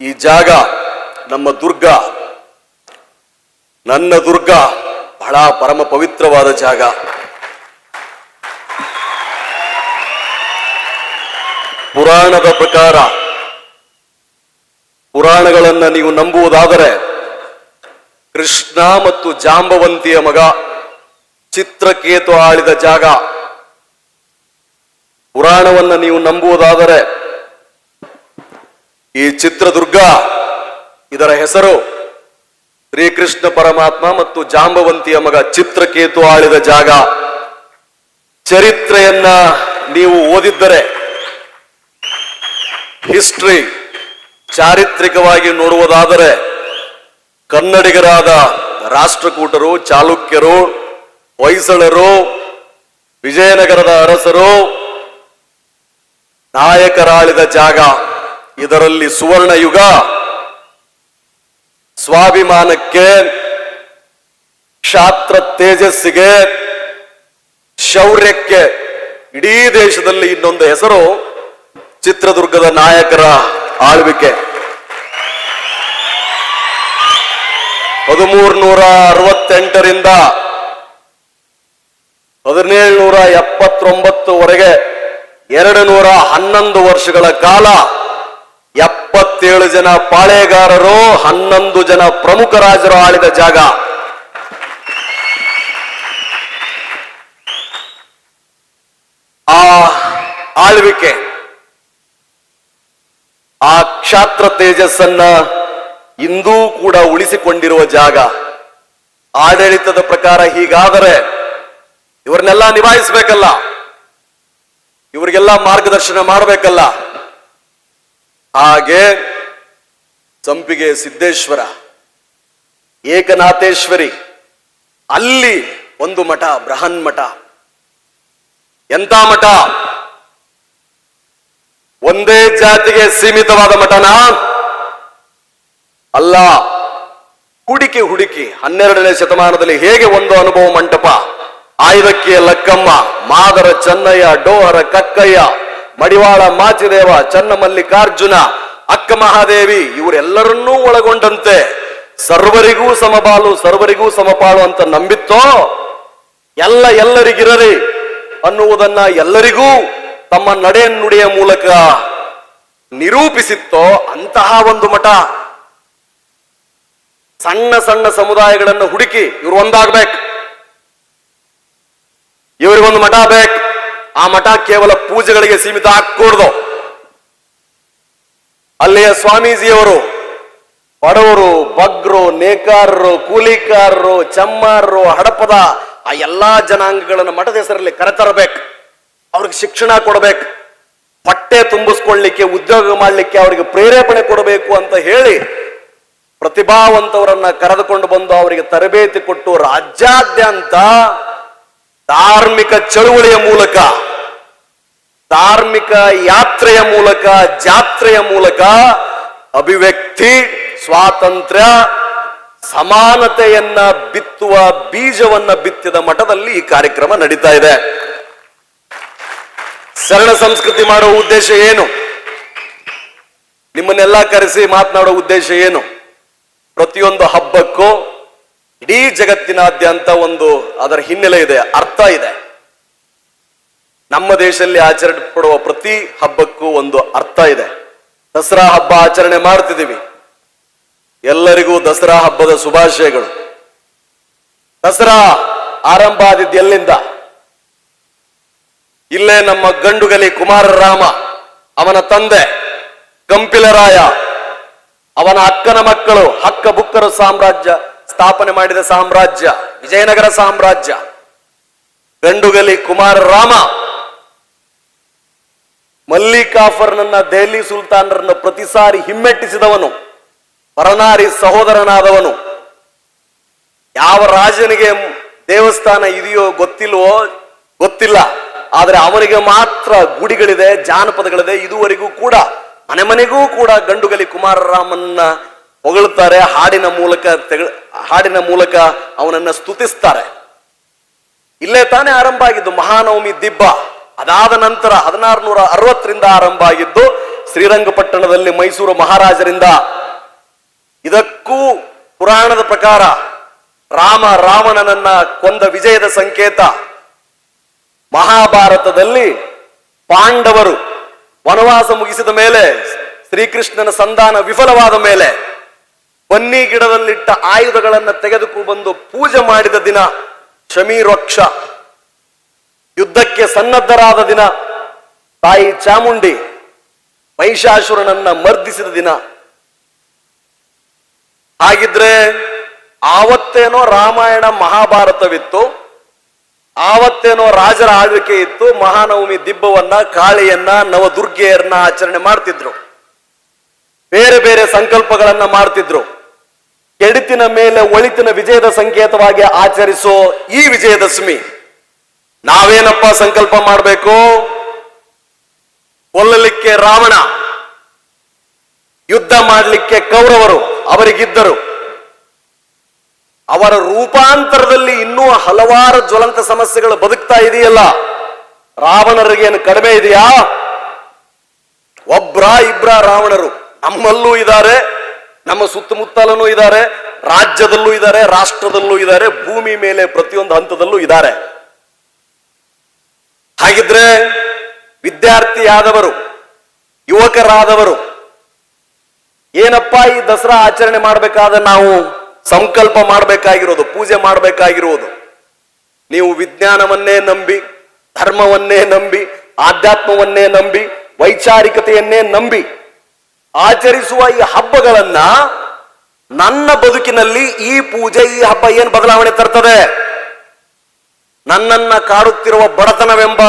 ಈ ಜಾಗ ನಮ್ಮ ದುರ್ಗ. ನನ್ನ ದುರ್ಗ ಬಹಳ ಪರಮ ಪವಿತ್ರವಾದ ಜಾಗ. ಪುರಾಣದ ಪ್ರಕಾರ ಪುರಾಣಗಳನ್ನ ನೀವು ನಂಬುವುದಾದರೆ ಕೃಷ್ಣ ಮತ್ತು ಜಾಂಬವಂತಿಯ ಮಗ ಚಿತ್ರಕೇತು ಆಳಿದ ಜಾಗ. ಪುರಾಣವನ್ನ ನೀವು ನಂಬುವುದಾದರೆ ಈ ಚಿತ್ರದುರ್ಗ, ಇದರ ಹೆಸರು ಶ್ರೀಕೃಷ್ಣ ಪರಮಾತ್ಮ ಮತ್ತು ಜಾಂಬವಂತಿಯ ಮಗ ಚಿತ್ರಕೇತು ಆಳಿದ ಜಾಗ. ಚರಿತ್ರೆಯನ್ನ ನೀವು ಓದಿದ್ದರೆ ಹಿಸ್ಟ್ರಿ ಚಾರಿತ್ರಿಕವಾಗಿ ನೋಡುವುದಾದರೆ ಕನ್ನಡಿಗರಾದ ರಾಷ್ಟ್ರಕೂಟರು, ಚಾಲುಕ್ಯರು, ಹೊಯ್ಸಳರು, ವಿಜಯನಗರದ ಅರಸರು, ನಾಯಕರಾಳಿದ ಜಾಗ. ಇದರಲ್ಲಿ ಸುವರ್ಣ ಯುಗ ಸ್ವಾಭಿಮಾನಕ್ಕೆ, ಕ್ಷಾತ್ರ ತೇಜಸ್ಸಿಗೆ, ಶೌರ್ಯಕ್ಕೆ. ಇಡೀ ದೇಶದಲ್ಲಿ ಇನ್ನೊಂದು ಹೆಸರು ಚಿತ್ರದುರ್ಗದ ನಾಯಕರ ಆಳ್ವಿಕೆ. ಹದಿಮೂರ್ನೂರ ಅರವತ್ತೆಂಟರಿಂದ ಹದಿನೇಳು ನೂರ ಎಪ್ಪತ್ತೊಂಬತ್ತುವರೆಗೆ ಎರಡು ನೂರ ಹನ್ನೊಂದು ವರ್ಷಗಳ ಕಾಲ ಎಪ್ಪತ್ತೇಳು ಜನ ಪಾಳೆಗಾರರು, ಹನ್ನೊಂದು ಜನ ಪ್ರಮುಖ ರಾಜರು ಆಳಿದ ಜಾಗ. ಆ ಆಳ್ವಿಕೆ, ಆ ಕ್ಷಾತ್ರ ತೇಜಸ್ಸನ್ನ ಇಂದೂ ಕೂಡ ಉಳಿಸಿಕೊಂಡಿರುವ ಜಾಗ. ಆಡಳಿತದ ಪ್ರಕಾರ ಹೀಗಾದರೆ ಇವರನ್ನೆಲ್ಲ ನಿಭಾಯಿಸಬೇಕಲ್ಲ. ಇವರಿಗೆಲ್ಲ ಮಾರ್ಗದರ್ಶನ ಮಾಡಬೇಕಲ್ಲ. ಹಾಗೆ ಸಂಪಿಗೆ ಸಿದ್ದೇಶ್ವರ, ಏಕನಾಥೇಶ್ವರಿ, ಅಲ್ಲಿ ಒಂದು ಮಠ, ಬೃಹನ್ ಮಠ. ಎಂತ ಮಠ? ಒಂದೇ ಜಾತಿಗೆ ಸೀಮಿತವಾದ ಮಠನ? ಅಲ್ಲ ಹುಡುಕಿ ಹುಡುಕಿ ಹನ್ನೆರಡನೇ ಶತಮಾನದಲ್ಲಿ ಹೇಗೆ ಒಂದು ಅನುಭವ ಮಂಟಪ? ಆಯ್ದಕ್ಕಿಯ ಲಕ್ಕಮ್ಮ, ಮಾದರ ಚನ್ನಯ್ಯ, ಡೋಹರ ಕಕ್ಕಯ್ಯ ಮಡಿವಾಳ ಮಾಚಿದೇವ, ಚನ್ನಮಲ್ಲಿಕಾರ್ಜುನ, ಅಕ್ಕ ಮಹಾದೇವಿ ಇವರೆಲ್ಲರನ್ನೂ ಒಳಗೊಂಡಂತೆ ಸರ್ವರಿಗೂ ಸಮಬಾಲು, ಸರ್ವರಿಗೂ ಸಮಪಾಲು ಅಂತ ನಂಬಿತ್ತೋ? ಎಲ್ಲ ಎಲ್ಲರಿಗಿರಲಿ ಅನ್ನುವುದನ್ನ ಎಲ್ಲರಿಗೂ ತಮ್ಮ ನಡೆ ನುಡಿಯ ಮೂಲಕ ನಿರೂಪಿಸಿತ್ತೋ ಅಂತಹ ಒಂದು ಮಠ. ಸಣ್ಣ ಸಣ್ಣ ಸಮುದಾಯಗಳನ್ನು ಹುಡುಕಿ ಇವ್ರು ಒಂದಾಗ್ಬೇಕು. ಇವರಿಗೊಂದು ಮಠ ಬೇಕು. ಆ ಮಠ ಕೇವಲ ಪೂಜೆಗಳಿಗೆ ಸೀಮಿತ ಹಾಕೂಡ್ದು ಅಲ್ಲಿಯ ಸ್ವಾಮೀಜಿಯವರು, ಬಡವರು ಬಗ್ರು ನೇಕಾರರು, ಕೂಲಿಕಾರರು, ಚಮ್ಮಾರರು, ಹಡಪದ, ಆ ಎಲ್ಲಾ ಜನಾಂಗಗಳನ್ನು ಮಠದ ಹೆಸರಲ್ಲಿ ಕರೆತರಬೇಕು. ಅವ್ರಿಗೆ ಶಿಕ್ಷಣ ಕೊಡಬೇಕು. ಪಟ್ಟೆ ತುಂಬಿಸ್ಕೊಳ್ಳಿಕ್ಕೆ, ಉದ್ಯೋಗ ಮಾಡಲಿಕ್ಕೆ ಅವರಿಗೆ ಪ್ರೇರೇಪಣೆ ಕೊಡಬೇಕು ಅಂತ ಹೇಳಿ ಪ್ರತಿಭಾವಂತವರನ್ನ ಕರೆದುಕೊಂಡು ಬಂದು ಅವರಿಗೆ ತರಬೇತಿ ಕೊಟ್ಟು ರಾಜ್ಯಾದ್ಯಂತ ಧಾರ್ಮಿಕ ಚಳುವಳಿಯ ಮೂಲಕ, ಧಾರ್ಮಿಕ ಯಾತ್ರೆಯ ಮೂಲಕ, ಜಾತ್ರೆಯ ಮೂಲಕ ಅಭಿವ್ಯಕ್ತಿ, ಸ್ವಾತಂತ್ರ್ಯ, ಸಮಾನತೆಯನ್ನ ಬಿತ್ತುವ ಬೀಜವನ್ನ ಬಿತ್ತಿದ ಮಠದಲ್ಲಿ ಈ ಕಾರ್ಯಕ್ರಮ ನಡೀತಾ ಇದೆ. ಸರಳ ಸಂಸ್ಕೃತಿ ಮಾಡುವ ಉದ್ದೇಶ ಏನು? ನಿಮ್ಮನ್ನೆಲ್ಲ ಕರೆಸಿ ಮಾತನಾಡುವ ಉದ್ದೇಶ ಏನು? ಪ್ರತಿಯೊಂದು ಹಬ್ಬಕ್ಕೂ ಇಡೀ ಜಗತ್ತಿನಾದ್ಯಂತ ಒಂದು ಅದರ ಹಿನ್ನೆಲೆ ಇದೆ, ಅರ್ಥ ಇದೆ. ನಮ್ಮ ದೇಶದಲ್ಲಿ ಆಚರಣೆ ಪಡುವ ಪ್ರತಿ ಹಬ್ಬಕ್ಕೂ ಒಂದು ಅರ್ಥ ಇದೆ. ದಸರಾ ಹಬ್ಬ ಆಚರಣೆ ಮಾಡ್ತಿದ್ದೀವಿ. ಎಲ್ಲರಿಗೂ ದಸರಾ ಹಬ್ಬದ ಶುಭಾಶಯಗಳು. ದಸರಾ ಆರಂಭ ಆದಿದ್ದು ಎಲ್ಲಿಂದ? ಇಲ್ಲೇ ನಮ್ಮ ಗಂಡುಗಲಿ ಕುಮಾರರಾಮ ಅವನ ತಂದೆ ಕಂಪಿಲರಾಯ ಅವನ ಅಕ್ಕನ ಮಕ್ಕಳು, ಹಕ್ಕ ಬುಕ್ಕರ ಸಾಮ್ರಾಜ್ಯ. ಸ್ಥಾಪನೆ ಮಾಡಿದ ಸಾಮ್ರಾಜ್ಯ, ವಿಜಯನಗರ ಸಾಮ್ರಾಜ್ಯ, ಗಂಡುಗಲಿ ಕುಮಾರ ರಾಮ, ಮಲ್ಲಿಕಾಫರ್ನನ್ನ ದೆಹಲಿ ಸುಲ್ತಾನರನ್ನ ಪ್ರತಿ ಸಾರಿ ಹಿಮ್ಮೆಟ್ಟಿಸಿದವನು, ಪರನಾರಿ ಸಹೋದರನಾದವನು. ಯಾವ ರಾಜನಿಗೆ ದೇವಸ್ಥಾನ ಇದೆಯೋ ಗೊತ್ತಿಲ್ವೋ? ಗೊತ್ತಿಲ್ಲ. ಆದರೆ ಅವನಿಗೆ ಮಾತ್ರ ಗುಡಿಗಳಿದೆ, ಜಾನಪದಗಳಿದೆ, ಇದುವರೆಗೂ ಕೂಡ, ಮನೆ ಮನೆಗೂ ಕೂಡ ಗಂಡುಗಲಿ ಕುಮಾರರಾಮನ್ನ ಹೊಗಳುತ್ತಾರೆ ಹಾಡಿನ ಮೂಲಕ ಹಾಡಿನ ಮೂಲಕ ಅವನನ್ನ ಸ್ತುತಿಸ್ತಾರೆ. ಇಲ್ಲೇ ತಾನೇ ಆರಂಭ ಆಗಿದ್ದು, ಮಹಾನವಮಿ ದಿಬ್ಬ. ಅದಾದ ನಂತರ ಹದಿನಾರು ನೂರ ಅರವತ್ತರಿಂದ ಆರಂಭ ಆಗಿದ್ದು, ಶ್ರೀರಂಗಪಟ್ಟಣದಲ್ಲಿ ಮೈಸೂರು ಮಹಾರಾಜರಿಂದ. ಇದಕ್ಕೂ ಪುರಾಣದ ಪ್ರಕಾರ ರಾಮ ರಾವಣನನ್ನ ಕೊಂದ ವಿಜಯದ ಸಂಕೇತ. ಮಹಾಭಾರತದಲ್ಲಿ ಪಾಂಡವರು ವನವಾಸ ಮುಗಿಸಿದ ಮೇಲೆ ಶ್ರೀಕೃಷ್ಣನ ಸಂಧಾನ ವಿಫಲವಾದ ಮೇಲೆ ಬನ್ನಿ ಗಿಡದಲ್ಲಿಟ್ಟ ಆಯುಧಗಳನ್ನು ತೆಗೆದುಕೊಂಡು ಬಂದು ಪೂಜೆ ಮಾಡಿದ ದಿನ ಶಮೀರೋಕ್ಷ ಯುದ್ಧಕ್ಕೆ ಸನ್ನದ್ಧರಾದ ದಿನ ತಾಯಿ ಚಾಮುಂಡಿ ಮಹಿಷಾಸುರನನ್ನ ಮರ್ದಿಸಿದ ದಿನ. ಹಾಗಿದ್ರೆ ಆವತ್ತೇನೋ ರಾಮಾಯಣ ಮಹಾಭಾರತವಿತ್ತು, ಆವತ್ತೇನೋ ರಾಜರ ಆಳ್ವಿಕೆ ಇತ್ತು, ಮಹಾನವಮಿ ದಿಬ್ಬವನ್ನ, ಕಾಳಿಯನ್ನ, ನವದುರ್ಗೆಯರನ್ನ ಆಚರಣೆ ಮಾಡ್ತಿದ್ರು. ಬೇರೆ ಬೇರೆ ಸಂಕಲ್ಪಗಳನ್ನ ಮಾಡ್ತಿದ್ರು. ಕೆಡಿತಿನ ಮೇಲೆ ಒಳಿತಿನ ವಿಜಯದ ಸಂಕೇತವಾಗಿ ಆಚರಿಸೋ ಈ ವಿಜಯದಶಮಿ. ನಾವೇನಪ್ಪ ಸಂಕಲ್ಪ ಮಾಡಬೇಕು? ಕೊಲ್ಲಲಿಕ್ಕೆ ರಾವಣ, ಯುದ್ಧ ಮಾಡಲಿಕ್ಕೆ ಕೌರವರು ಅವರಿಗಿದ್ದರು. ಅವರ ರೂಪಾಂತರದಲ್ಲಿ ಇನ್ನೂ ಹಲವಾರು ಜ್ವಲಂತ ಸಮಸ್ಯೆಗಳು ಬದುಕ್ತಾ ಇದೆಯಲ್ಲ? ರಾವಣರಿಗೇನು ಕಡಿಮೆ ಇದೆಯಾ? ಒಬ್ರ ಇಬ್ರ ರಾವಣರು ನಮ್ಮಲ್ಲೂ ಇದ್ದಾರೆ. ನಮ್ಮ ಸುತ್ತಮುತ್ತಲೂ ಇದ್ದಾರೆ, ರಾಜ್ಯದಲ್ಲೂ ಇದ್ದಾರೆ, ರಾಷ್ಟ್ರದಲ್ಲೂ ಇದ್ದಾರೆ, ಭೂಮಿ ಮೇಲೆ ಪ್ರತಿಯೊಂದು ಹಂತದಲ್ಲೂ ಇದ್ದಾರೆ. ಹಾಗಿದ್ರೆ ವಿದ್ಯಾರ್ಥಿಯಾದವರು, ಯುವಕರಾದವರು, ಏನಪ್ಪಾ ಈ ದಸರಾ ಆಚರಣೆ ಮಾಡಬೇಕಾದ ನಾವು ಸಂಕಲ್ಪ ಮಾಡಬೇಕಾಗಿರೋದು, ಪೂಜೆ ಮಾಡಬೇಕಾಗಿರುವುದು ನೀವು ವಿಜ್ಞಾನವನ್ನೇ ನಂಬಿ, ಧರ್ಮವನ್ನೇ ನಂಬಿ, ಆಧ್ಯಾತ್ಮವನ್ನೇ ನಂಬಿ, ವೈಚಾರಿಕತೆಯನ್ನೇ ನಂಬಿ ಆಚರಿಸುವ ಈ ಹಬ್ಬಗಳನ್ನ ನನ್ನ ಬದುಕಿನಲ್ಲಿ ಈ ಪೂಜೆ, ಈ ಹಬ್ಬ ಏನ್ ಬದಲಾವಣೆ ತರ್ತದೆ? ನನ್ನನ್ನ ಕಾಡುತ್ತಿರುವ ಬಡತನವೆಂಬ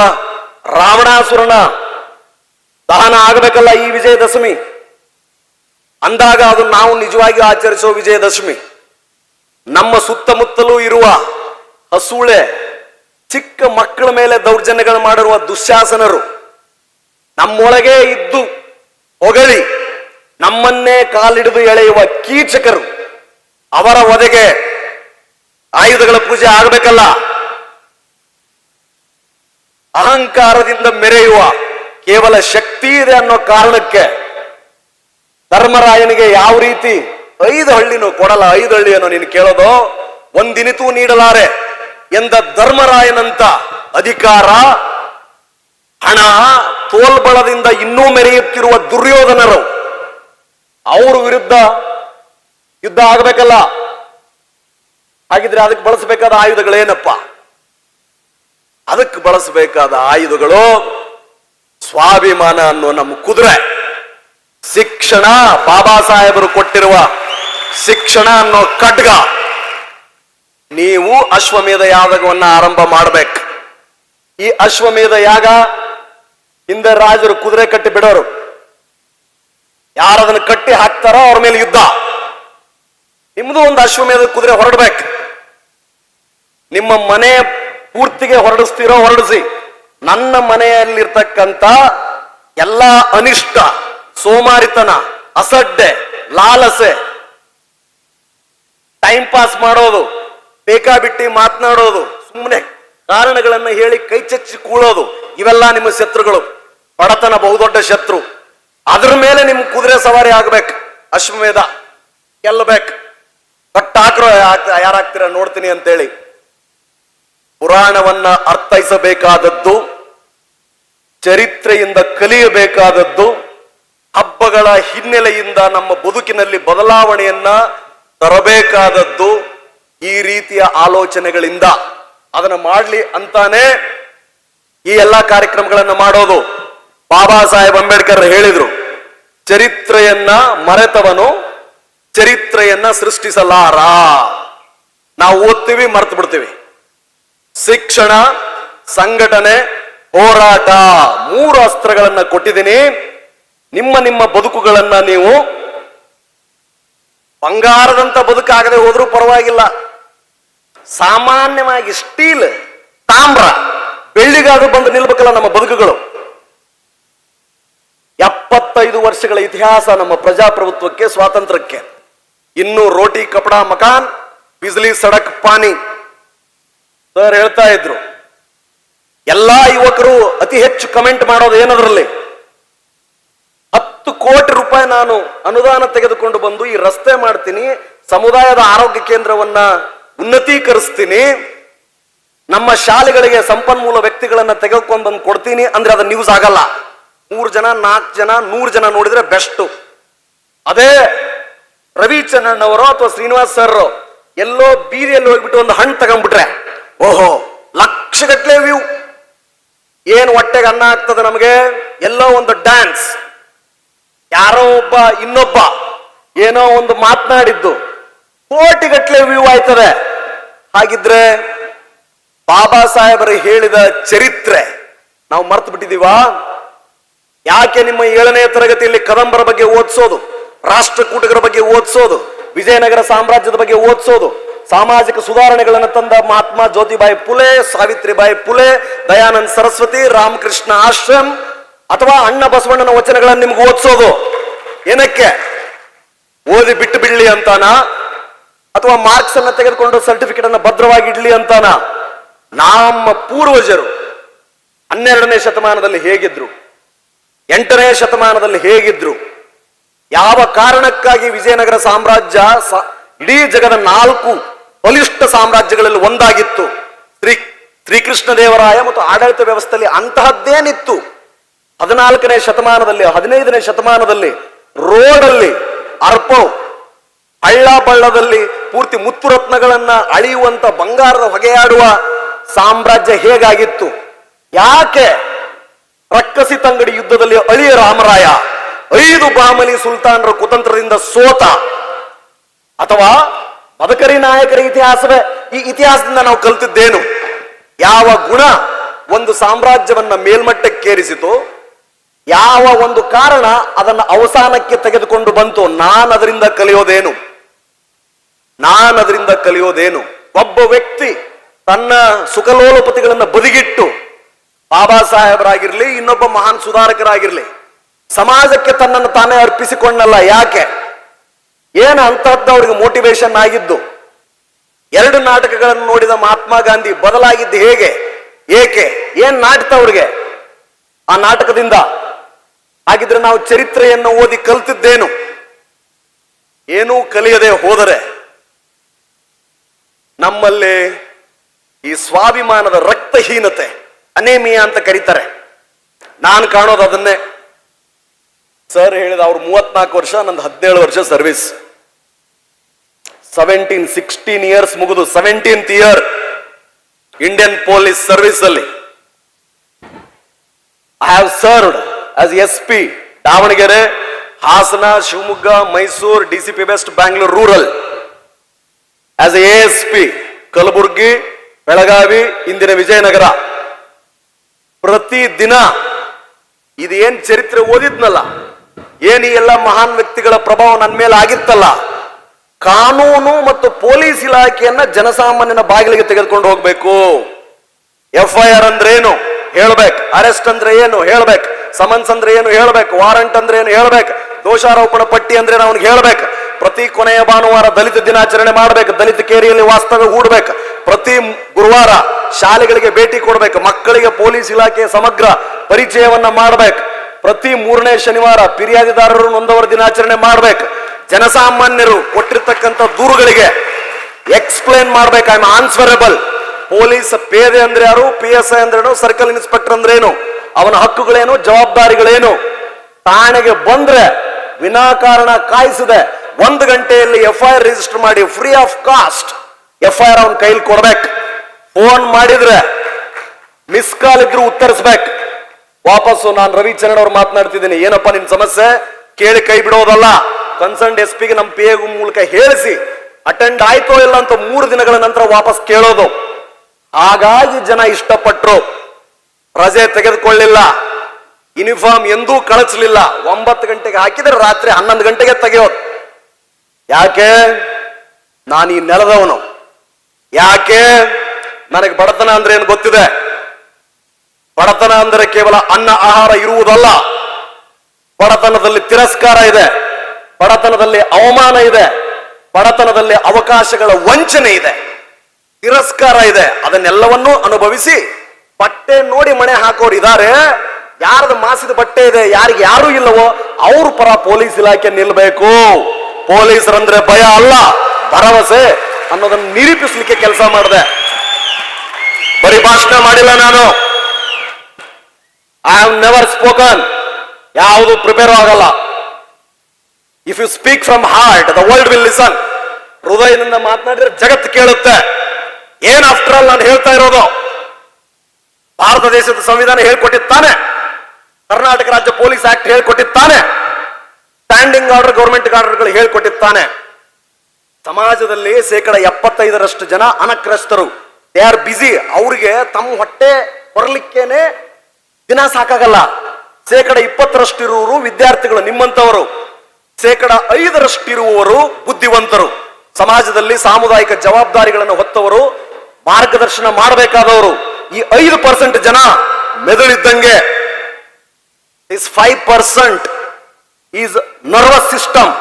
ರಾವಣಾಸುರನ ದಹನ ಆಗಬೇಕಲ್ಲ ಈ ವಿಜಯದಶಮಿ? ಅಂದಾಗ ಅದು ನಾವು ನಿಜವಾಗಿ ಆಚರಿಸುವ ವಿಜಯದಶಮಿ. ನಮ್ಮ ಸುತ್ತಮುತ್ತಲೂ ಇರುವ ಹಸೂಳೆ, ಚಿಕ್ಕ ಮಕ್ಕಳ ಮೇಲೆ ದೌರ್ಜನ್ಯಗಳು ಮಾಡಿರುವ ದುಶ್ಯಾಸನರು ನಮ್ಮೊಳಗೆ ಇದ್ದು ಹೊಗಳಿ. ನಮ್ಮನ್ನೇ ಕಾಲಿಡಿದು ಎಳೆಯುವ ಕೀಚಕರು ಅವರ ಒದೆಗೆ ಆಯುಧಗಳ ಪೂಜೆ ಆಗಬೇಕಲ್ಲ? ಅಹಂಕಾರದಿಂದ ಮೆರೆಯುವ ಕೇವಲ ಶಕ್ತಿ ಇದೆ ಅನ್ನೋ ಕಾರಣಕ್ಕೆ ಧರ್ಮರಾಯನಿಗೆ ಯಾವ ರೀತಿ ಐದು ಹಳ್ಳಿನೂ ಕೊಡಲ್ಲ, ಐದು ಹಳ್ಳಿಯನ್ನು ನೀನು ಕೇಳೋದು, ಒಂದಿನಿತೂ ನೀಡಲಾರೆ ಎಂದ ಧರ್ಮರಾಯನಂತ ಅಧಿಕಾರ, ಹಣ, ತೋಲ್ಬಳದಿಂದ ಇನ್ನೂ ಮೆರೆಯುತ್ತಿರುವ ದುರ್ಯೋಧನರು ಅವ್ರ ವಿರುದ್ಧ ಯುದ್ಧ ಆಗಬೇಕಲ್ಲ? ಹಾಗಿದ್ರೆ ಅದಕ್ಕೆ ಬಳಸಬೇಕಾದ ಆಯುಧಗಳೇನಪ್ಪ? ಅದಕ್ಕೆ ಬಳಸಬೇಕಾದ ಆಯುಧಗಳು ಸ್ವಾಭಿಮಾನ ಅನ್ನೋ ನಮ್ಮ ಕುದುರೆ. ಶಿಕ್ಷಣ ಬಾಬಾ ಸಾಹೇಬರು ಕೊಟ್ಟಿರುವ ಶಿಕ್ಷಣ ಅನ್ನೋ ಖಡ್ಗ. ನೀವು ಅಶ್ವಮೇಧ ಯಾಗವನ್ನ ಆರಂಭ ಮಾಡಬೇಕು. ಈ ಅಶ್ವಮೇಧ ಯಾಗ ಹಿಂದೆ ರಾಜರು ಕುದುರೆ ಕಟ್ಟಿ ಬಿಡೋರು. ಯಾರದನ್ನ ಕಟ್ಟಿ ಹಾಕ್ತಾರೋ ಅವ್ರ ಮೇಲೆ ಯುದ್ಧ. ನಿಮ್ದು ಒಂದು ಅಶ್ವಮೇಧ ಕುದುರೆ ಹೊರಡ್ಬೇಕು. ನಿಮ್ಮ ಮನೆ ಪೂರ್ತಿಗೆ ಹೊರಡಿಸ್ತೀರೋ ಹೊರಡಿಸಿ. ನನ್ನ ಮನೆಯಲ್ಲಿರ್ತಕ್ಕಂಥ ಎಲ್ಲ ಅನಿಷ್ಟ, ಸೋಮಾರಿತನ, ಅಸಡ್ಡೆ, ಲಾಲಸೆ ಟೈಮ್ ಪಾಸ್ ಮಾಡೋದು, ಬೇಕಾಬಿಟ್ಟಿ ಮಾತನಾಡೋದು ಸುಮ್ಮನೆ ಕಾರಣಗಳನ್ನು ಹೇಳಿ ಕೈ ಚಚ್ಚಿ ಕೂಳೋದು, ಇವೆಲ್ಲ ನಿಮ್ಮ ಶತ್ರುಗಳು. ಬಡತನ ಬಹುದೊಡ್ಡ ಶತ್ರು. ಅದ್ರ ಮೇಲೆ ನಿಮ್ ಕುದುರೆ ಸವಾರಿ ಆಗ್ಬೇಕು. ಅಶ್ವಮೇಧ, ಗೆಲ್ಲಬೇಕು. ಕಟ್ಟಾಕ್ರೋ ಯಾರಾಗ್ತೀರ ನೋಡ್ತೀನಿ ಅಂತೇಳಿ. ಪುರಾಣವನ್ನ ಅರ್ಥೈಸಬೇಕಾದದ್ದು, ಚರಿತ್ರೆಯಿಂದ ಕಲಿಯಬೇಕಾದದ್ದು, ಹಬ್ಬಗಳ ಹಿನ್ನೆಲೆಯಿಂದ ನಮ್ಮ ಬದುಕಿನಲ್ಲಿ ಬದಲಾವಣೆಯನ್ನ ತರಬೇಕಾದದ್ದು ಈ ರೀತಿಯ ಆಲೋಚನೆಗಳಿಂದ. ಅದನ್ನ ಮಾಡಲಿ ಅಂತಾನೆ ಈ ಎಲ್ಲಾ ಕಾರ್ಯಕ್ರಮಗಳನ್ನು ಮಾಡೋದು. ಬಾಬಾ ಸಾಹೇಬ್ ಅಂಬೇಡ್ಕರ್ ಹೇಳಿದ್ರು. ಚರಿತ್ರೆಯನ್ನ ಮರೆತವನು, ಚರಿತ್ರೆಯನ್ನ ಸೃಷ್ಟಿಸಲಾರ. ನಾವು ಓದ್ತೀವಿ, ಮರೆತು ಬಿಡ್ತೀವಿ. ಶಿಕ್ಷಣ, ಸಂಘಟನೆ, ಹೋರಾಟ, ಮೂರು ಅಸ್ತ್ರಗಳನ್ನ ಕೊಟ್ಟಿದ್ದೀನಿ. ನಿಮ್ಮ ನಿಮ್ಮ ಬದುಕುಗಳನ್ನ ನೀವು ಬಂಗಾರದಂತ ಬದುಕಾಗದೆ ಹೋದ್ರೂ ಪರವಾಗಿಲ್ಲ. ಸಾಮಾನ್ಯವಾಗಿ ಸ್ಟೀಲ್ ತಾಮ್ರ, ಬೆಳ್ಳಿಗಾದ್ರೂ ಬಂದು ನಿಲ್ಬೇಕಲ್ಲ ನಮ್ಮ ಬದುಕುಗಳು. ಎಪ್ಪತ್ತೈದು ವರ್ಷಗಳ ಇತಿಹಾಸ ನಮ್ಮ ಪ್ರಜಾಪ್ರಭುತ್ವಕ್ಕೆ, ಸ್ವಾತಂತ್ರ್ಯಕ್ಕೆ. ಇನ್ನು ರೋಟಿ ಕಪಡಾ ಮಕಾನ್ ಬಿಜ್ಲಿ ಸಡಕ್ ಪಾನಿ. ಸರ್ ಹೇಳ್ತಾ ಇದ್ರು, ಎಲ್ಲಾ ಯುವಕರು ಅತಿ ಹೆಚ್ಚು ಕಮೆಂಟ್ ಮಾಡೋದು ಏನದರಲ್ಲಿ? ಹತ್ತು ಕೋಟಿ ರೂಪಾಯಿ ನಾನು ಅನುದಾನ ತೆಗೆದುಕೊಂಡು ಬಂದು ಈ ರಸ್ತೆ ಮಾಡ್ತೀನಿ, ಸಮುದಾಯದ ಆರೋಗ್ಯ ಕೇಂದ್ರವನ್ನ ಉನ್ನತೀಕರಿಸ್ತೀನಿ, ನಮ್ಮ ಶಾಲೆಗಳಿಗೆ ಸಂಪನ್ಮೂಲ ವ್ಯಕ್ತಿಗಳನ್ನ ತೆಗೆದುಕೊಂಡು ಬಂದು ಕೊಡ್ತೀನಿ ಅಂದ್ರೆ ಅದು ನ್ಯೂಸ್ ಆಗಲ್ಲ. ಮೂರು ಜನ, ನಾಲ್ಕು ಜನ, ನೂರು ಜನ ನೋಡಿದ್ರೆ ಬೆಸ್ಟ್. ಅದೇ ರವಿಚಂದ್ರನ್ ಅವರು ಅಥವಾ ಶ್ರೀನಿವಾಸ್ ಸರ್ ಎಲ್ಲೋ ಬೀದಿಯಲ್ಲಿ ಹೋಗ್ಬಿಟ್ಟು ಒಂದು ಹಣ್ಣು ತಗೊಂಡ್ಬಿಟ್ರೆ ಓಹೋ ಲಕ್ಷಗಟ್ಲೆ ವ್ಯೂ. ಏನು ಹೊಟ್ಟೆಗೆ ಅನ್ನ ಆಗ್ತದೆ ನಮಗೆ? ಎಲ್ಲೋ ಒಂದು ಡ್ಯಾನ್ಸ್ ಯಾರೋ ಒಬ್ಬ, ಇನ್ನೊಬ್ಬ ಏನೋ ಒಂದು ಮಾತನಾಡಿದ್ದು. ಕೋಟಿಗಟ್ಲೆ ವ್ಯೂ ಆಯ್ತದೆ. ಹಾಗಿದ್ರೆ ಬಾಬಾ ಸಾಹೇಬರು ಹೇಳಿದ ಚರಿತ್ರೆ ನಾವು ಮರ್ತು ಬಿಟ್ಟಿದೀವಾ ಯಾಕೆ ನಿಮ್ಮ ಏಳನೇ ತರಗತಿಯಲ್ಲಿ ಕದಂಬರ ಬಗ್ಗೆ ಓದಿಸೋದು? ರಾಷ್ಟ್ರಕೂಟಗಳ ಬಗ್ಗೆ ಓದಿಸೋದು? ವಿಜಯನಗರ ಸಾಮ್ರಾಜ್ಯದ ಬಗ್ಗೆ ಓದಿಸೋದು? ಸಾಮಾಜಿಕ ಸುಧಾರಣೆಗಳನ್ನು ತಂದ ಮಹಾತ್ಮ ಜ್ಯೋತಿಬಾಯಿ ಪುಲೆ, ಸಾವಿತ್ರಿಬಾಯಿ ಪುಲೆ, ದಯಾನಂದ ಸರಸ್ವತಿ, ರಾಮಕೃಷ್ಣ ಆಶ್ರಮ್ ಅಥವಾ ಅಣ್ಣ ಬಸವಣ್ಣನ ವಚನಗಳನ್ನು ನಿಮ್ಗೆ ಓದಿಸೋದು? ಏನಕ್ಕೆ? ಓದಿ ಬಿಟ್ಟು ಬಿಡ್ಲಿ ಅಂತಾನ? ಅಥವಾ ಮಾರ್ಕ್ಸ್ ಅನ್ನ ತೆಗೆದುಕೊಂಡು ಸರ್ಟಿಫಿಕೇಟ್ ಅನ್ನ ಭದ್ರವಾಗಿ ಇಡ್ಲಿ ಅಂತಾನ? ನಮ್ಮ ಪೂರ್ವಜರು ಹನ್ನೆರಡನೇ ಶತಮಾನದಲ್ಲಿ ಹೇಗಿದ್ರು? ಎಂಟನೇ ಶತಮಾನದಲ್ಲಿ ಹೇಗಿದ್ರು? ಯಾವ ಕಾರಣಕ್ಕಾಗಿ ವಿಜಯನಗರ ಸಾಮ್ರಾಜ್ಯ ಇಡೀ ಜಗದ ನಾಲ್ಕು ಬಲಿಷ್ಠ ಸಾಮ್ರಾಜ್ಯಗಳಲ್ಲಿ ಒಂದಾಗಿತ್ತು? ಶ್ರೀ, ಶ್ರೀಕೃಷ್ಣದೇವರಾಯ ಮತ್ತು ಆಡಳಿತ ವ್ಯವಸ್ಥೆಯಲ್ಲಿ ಅಂತಹದ್ದೇನಿತ್ತು? ಹದಿನಾಲ್ಕನೇ ಶತಮಾನದಲ್ಲಿ, ಹದಿನೈದನೇ ಶತಮಾನದಲ್ಲಿ ರೋಡಲ್ಲಿ, ಅರ್ಪೋ ಹಳ್ಳ ಬಳ್ಳದಲ್ಲಿ ಪೂರ್ತಿ ಮುತ್ತುರತ್ನಗಳನ್ನ ಅಳಿಯುವಂತ ಬಂಗಾರದ ಹೊಗೆಯಾಡುವ ಸಾಮ್ರಾಜ್ಯ ಹೇಗಾಗಿತ್ತು? ಯಾಕೆ? ರಕ್ಕಸಿ ತಂಗಡಿ ಯುದ್ಧದಲ್ಲಿ ಅಳಿಯ ರಾಮರಾಯ, ಐದು ಬಾಮಲಿ ಸುಲ್ತಾನರ ಕುತಂತ್ರದಿಂದ ಸೋತ. ಅಥವಾ ಮದಕರಿ ನಾಯಕರ ಇತಿಹಾಸವೇ, ಈ ಇತಿಹಾಸದಿಂದ ನಾವು ಕಲ್ತಿದ್ದೇನು? ಯಾವ ಗುಣ ಒಂದು ಸಾಮ್ರಾಜ್ಯವನ್ನ ಮೇಲ್ಮಟ್ಟಕ್ಕೇರಿಸಿತು, ಯಾವ ಒಂದು ಕಾರಣ ಅದನ್ನ ಅವಸಾನಕ್ಕೆ ತೆಗೆದುಕೊಂಡು ಬಂತು ನಾನು ಅದರಿಂದ ಕಲಿಯೋದೇನು? ನಾನು ಅದರಿಂದ ಕಲಿಯೋದೇನು? ಒಬ್ಬ ವ್ಯಕ್ತಿ ತನ್ನ ಸುಖಲೋಲಪತಿಗಳನ್ನು ಬದಿಗಿಟ್ಟು ಬಾಬಾ ಸಾಹೇಬರಾಗಿರ್ಲಿ, ಇನ್ನೊಬ್ಬ ಮಹಾನ್ ಸುಧಾರಕರಾಗಿರ್ಲಿ, ಸಮಾಜಕ್ಕೆ ತನ್ನನ್ನು ತಾನೇ ಅರ್ಪಿಸಿಕೊಂಡಲ್ಲ ಯಾಕೆ? ಏನು ಅಂತಹದ್ದು ಅವ್ರಿಗೆ ಮೋಟಿವೇಶನ್ ಆಗಿದ್ದು? ಎರಡು ನಾಟಕಗಳನ್ನು ನೋಡಿದ ಮಹಾತ್ಮ ಗಾಂಧಿ ಬದಲಾಗಿದ್ದು ಹೇಗೆ? ಏಕೆ? ಏನ್ ನಾಟಕ ಅವ್ರಿಗೆ? ಆ ನಾಟಕದಿಂದ ಹಾಗಿದ್ರೆ ನಾವು ಚರಿತ್ರೆಯನ್ನು ಓದಿ ಕಲ್ತಿದ್ದೇನು? ಏನೂ ಕಲಿಯದೆ ಹೋದರೆ ನಮ್ಮಲ್ಲಿ ಈ ಸ್ವಾಭಿಮಾನದ ರಕ್ತಹೀನತೆ ಅನೇಮಿಯಾ ಅಂತ ಕರೀತಾರೆ. ನಾನು ಕಾಣೋದು ಅದನ್ನೇ. ಸರ್ ಹೇಳಿದ ಅವ್ರು ಮೂವತ್ನಾಲ್ಕು ವರ್ಷ, ನಂದು ಹದಿನೇಳು ವರ್ಷ ಸರ್ವಿಸ್ ಸೆವೆಂಟೀನ್ ಸಿಕ್ಸ್ಟೀನ್ ಇಯರ್ಸ್ ಮುಗಿದು seventeenth year Indian police service ಅಲ್ಲಿ. I have served as S P Davanagere, Hassan, Shivamogga, Mysuru D C P west Bangalore rural as A S P Kalaburagi, Belagavi, ಇಂದಿನ ವಿಜಯನಗರ. ಪ್ರತಿ ದಿನ ಇದೇನ್ ಚರಿತ್ರೆ ಓದಿದ್ನಲ್ಲ, ಏನ್ ಈ ಎಲ್ಲ ಮಹಾನ್ ವ್ಯಕ್ತಿಗಳ ಪ್ರಭಾವ ನನ್ನ ಮೇಲೆ ಆಗಿತ್ತಲ್ಲ, ಕಾನೂನು ಮತ್ತು ಪೊಲೀಸ್ ಇಲಾಖೆಯನ್ನ ಜನಸಾಮಾನ್ಯನ ಬಾಗಿಲಿಗೆ ತೆಗೆದುಕೊಂಡು ಹೋಗ್ಬೇಕು. ಎಫ್ ಐ ಆರ್ ಅಂದ್ರೆ ಏನು? ಹೇಳ್ಬೇಕು. ಅರೆಸ್ಟ್ ಅಂದ್ರೆ ಏನು? ಹೇಳ್ಬೇಕು. ಸಮನ್ಸ್ ಅಂದ್ರೆ ಏನು? ಹೇಳ್ಬೇಕು. ವಾರಂಟ್ ಅಂದ್ರೆ ಏನು? ಹೇಳ್ಬೇಕು. ದೋಷಾರೋಪಣ ಪಟ್ಟಿ ಅಂದ್ರೆ ಅವ್ನಿಗೆ ಹೇಳ್ಬೇಕು. ಪ್ರತಿ ಕೊನೆಯ ಭಾನುವಾರ ದಲಿತ ದಿನಾಚರಣೆ ಮಾಡ್ಬೇಕು. ದಲಿತ ಕೇರಿಯಲ್ಲಿ ವಾಸ್ತವ್ಯ ಹೂಡ್ಬೇಕು. ಪ್ರತಿ ಗುರುವಾರ ಶಾಲೆಗಳಿಗೆ ಭೇಟಿ ಕೊಡಬೇಕು. ಮಕ್ಕಳಿಗೆ ಪೊಲೀಸ್ ಇಲಾಖೆ ಸಮಗ್ರ ಪರಿಚಯವನ್ನ ಮಾಡಬೇಕು. ಪ್ರತಿ ಮೂರನೇ ಶನಿವಾರ ಫಿರ್ಯಾದಿದಾರರು ನೊಂದವರ ದಿನಾಚರಣೆ ಮಾಡಬೇಕು. ಜನಸಾಮಾನ್ಯರು ಕೊಟ್ಟಿರ್ತಕ್ಕಂಥ ದೂರುಗಳಿಗೆ ಎಕ್ಸ್ಪ್ಲೇನ್ ಮಾಡ್ಬೇಕು. ಐ ಆನ್ಸರಬಲ್ ಪೊಲೀಸ್ ಪೇದೆ ಅಂದ್ರೆ ಯಾರು? ಪಿ ಎಸ್ ಐ ಅಂದ್ರೇನು ಸರ್ಕಲ್ ಇನ್ಸ್ಪೆಕ್ಟರ್ ಅಂದ್ರೇನು ಅವನ ಹಕ್ಕುಗಳೇನು? ಜವಾಬ್ದಾರಿಗಳೇನು? ಠಾಣೆಗೆ ಬಂದ್ರೆ ವಿನಾಕಾರಣ ಕಾಯಿಸದೆ. ಒಂದು ಗಂಟೆಯಲ್ಲಿ ಎಫ್ ಐ ರಿಜಿಸ್ಟರ್ ಮಾಡಿ free of cost F I R ಅವ್ನ ಕೈಲಿ ಕೊಡ್ಬೇಕು. ಫೋನ್ ಮಾಡಿದ್ರೆ ಮಿಸ್ ಕಾಲ್ ಇದ್ರು ಉತ್ತರಿಸ್ಬೇಕು. ವಾಪಸ್ಸು ನಾನು ರವಿಚರಣ್ ಅವ್ರು ಮಾತನಾಡ್ತಿದ್ದೀನಿ. ಏನಪ್ಪ ನಿನ್ ಸಮಸ್ಯೆ? ಕೇಳಿ ಕೈ ಬಿಡೋದಲ್ಲ. ಕನ್ಸರ್ನ್ ಎಸ್ ಪಿಗೆ ನಮ್ಮ ಪಿ ಮೂಲಕ ಹೇಳಿಸಿ. ಅಟೆಂಡ್ ಆಯ್ತೋ ಇಲ್ಲ ಅಂತ ಮೂರು ದಿನಗಳ ನಂತರ ವಾಪಸ್ ಕೇಳೋದು. ಹಾಗಾಗಿ ಜನ ಇಷ್ಟಪಟ್ಟರು ರಜೆ ತೆಗೆದುಕೊಳ್ಳಿಲ್ಲ. ಯೂನಿಫಾರ್ಮ್ ಎಂದೂ ಕಳಿಸ್ಲಿಲ್ಲ ಒಂಬತ್ತು ಗಂಟೆಗೆ ಹಾಕಿದ್ರೆ ರಾತ್ರಿ ಹನ್ನೊಂದು ಗಂಟೆಗೆ ತೆಗೆಯೋದು. ಯಾಕೆ? ನಾನು ಈ ನೆಲದವನು. ಯಾಕೆ? ನನಗೆ ಬಡತನ ಅಂದ್ರೆ ಏನು ಗೊತ್ತಿದೆ? ಬಡತನ ಅಂದರೆ ಕೇವಲ ಅನ್ನ, ಆಹಾರ ಇರುವುದಲ್ಲ. ಬಡತನದಲ್ಲಿ ತಿರಸ್ಕಾರ ಇದೆ. ಬಡತನದಲ್ಲಿ ಅವಮಾನ ಇದೆ. ಬಡತನದಲ್ಲಿ ಅವಕಾಶಗಳ ವಂಚನೆ ಇದೆ. ತಿರಸ್ಕಾರ ಇದೆ. ಅದನ್ನೆಲ್ಲವನ್ನೂ ಅನುಭವಿಸಿ ಬಟ್ಟೆ ನೋಡಿ ಮಣೆ ಹಾಕೋರು ಇದ್ದಾರೆ ಯಾರದ ಮಾಸಿದ ಬಟ್ಟೆ ಇದೆ, ಯಾರಿಗೆ ಯಾರು ಇಲ್ಲವೋ ಅವ್ರ ಪರ ಪೊಲೀಸ್ ಇಲಾಖೆ ನಿಲ್ಬೇಕು. ಪೊಲೀಸರಂದ್ರೆ ಭಯ ಅಲ್ಲ. ಭರವಸೆ. ಅನ್ನೋದನ್ನ ನಿರೂಪಿಸಲಿಕ್ಕೆ ಕೆಲಸ ಮಾಡಿದೆ. ಬರೀ ಭಾಷಣ ಮಾಡಿಲ್ಲ ನಾನು. ಐ ಹ್ಯಾವ್ ನೆವರ್ ಸ್ಪೋಕನ್ ಯಾವುದು ಪ್ರಿಪೇರ್ ಆಗಲ್ಲ. If you speak from heart the world will listen ಹೃದಯದಿಂದ ಮಾತನಾಡಿದ್ರೆ ಜಗತ್ತು ಕೇಳುತ್ತೆ. ಏನ್ ಆಫ್ಟರ್ ಆಲ್ ನಾನು ಹೇಳ್ತಾ ಇರೋದು? ಭಾರತ ದೇಶದ ಸಂವಿಧಾನ ಹೇಳ್ಕೊಟ್ಟಿತ್ತಾನೆ ಕರ್ನಾಟಕ ರಾಜ್ಯ ಪೊಲೀಸ್ ಆಕ್ಟ್ ಹೇಳ್ಕೊಟ್ಟಿತ್ತಾನೆ ಸ್ಟ್ಯಾಂಡಿಂಗ್ ಆರ್ಡರ್ ಗೌರ್ಮೆಂಟ್ ಆರ್ಡರ್ಗಳು ಹೇಳ್ಕೊಟ್ಟಿತ್ತಾನೆ ಸಮಾಜದಲ್ಲಿ ಶೇಕಡ ಎಪ್ಪತ್ತೈದರಷ್ಟು ಜನ ಅನಕ್ರಸ್ತರು ದೇ ಆರ್ ಬಿಸಿ ಅವ್ರಿಗೆ ತಮ್ಮ ಹೊಟ್ಟೆ ಹೊರಲಿಕ್ಕೇನೆ ದಿನ ಸಾಕಾಗಲ್ಲ. ಶೇಕಡ ಇಪ್ಪತ್ತರಷ್ಟು ಇರುವವರು ವಿದ್ಯಾರ್ಥಿಗಳು ನಿಮ್ಮಂತವರು ಶೇಕಡ ಐದರಷ್ಟಿರುವವರು ಬುದ್ಧಿವಂತರು. ಸಮಾಜದಲ್ಲಿ ಸಾಮುದಾಯಿಕ ಜವಾಬ್ದಾರಿಗಳನ್ನು ಹೊತ್ತವರು, ಮಾರ್ಗದರ್ಶನ ಮಾಡಬೇಕಾದವರು. ಈ ಐದು ಪರ್ಸೆಂಟ್ ಜನ ಮೆದುಳಿದ್ದಂಗೆ. Is five percent is nervous system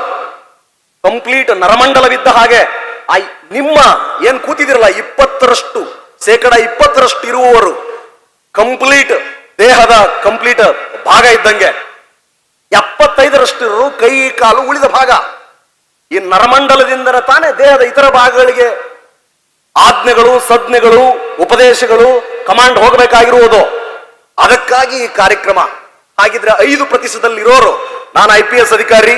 complete ನರಮಂಡಲವಿದ್ದ ಹಾಗೆ ಆ ನಿಮ್ಮ ಏನ್ ಕೂತಿದಿರಲ್ಲ ಇಪ್ಪತ್ತರಷ್ಟು, ಶೇಕಡ ಇಪ್ಪತ್ತರಷ್ಟು ಇರುವವರು, ಕಂಪ್ಲೀಟ್ ದೇಹದ ಕಂಪ್ಲೀಟ್ ಭಾಗ ಇದ್ದಂಗೆ, ಎಪ್ಪತ್ತೈದರಷ್ಟು ಕೈ ಕಾಲು ಉಳಿದ ಭಾಗ. ಈ ನರಮಂಡಲದಿಂದ ತಾನೇ ದೇಹದ ಇತರ ಭಾಗಗಳಿಗೆ ಆಜ್ಞೆಗಳು, ಸಜ್ಞೆಗಳು, ಉಪದೇಶಗಳು, ಕಮಾಂಡ್ ಹೋಗಬೇಕಾಗಿರುವುದು. ಅದಕ್ಕಾಗಿ ಈ ಕಾರ್ಯಕ್ರಮ. ಹಾಗಿದ್ರೆ ಐದು ಪ್ರತಿಶತದಲ್ಲಿರೋರು, ನಾನು ಐ ಪಿ ಎಸ್ ಅಧಿಕಾರಿ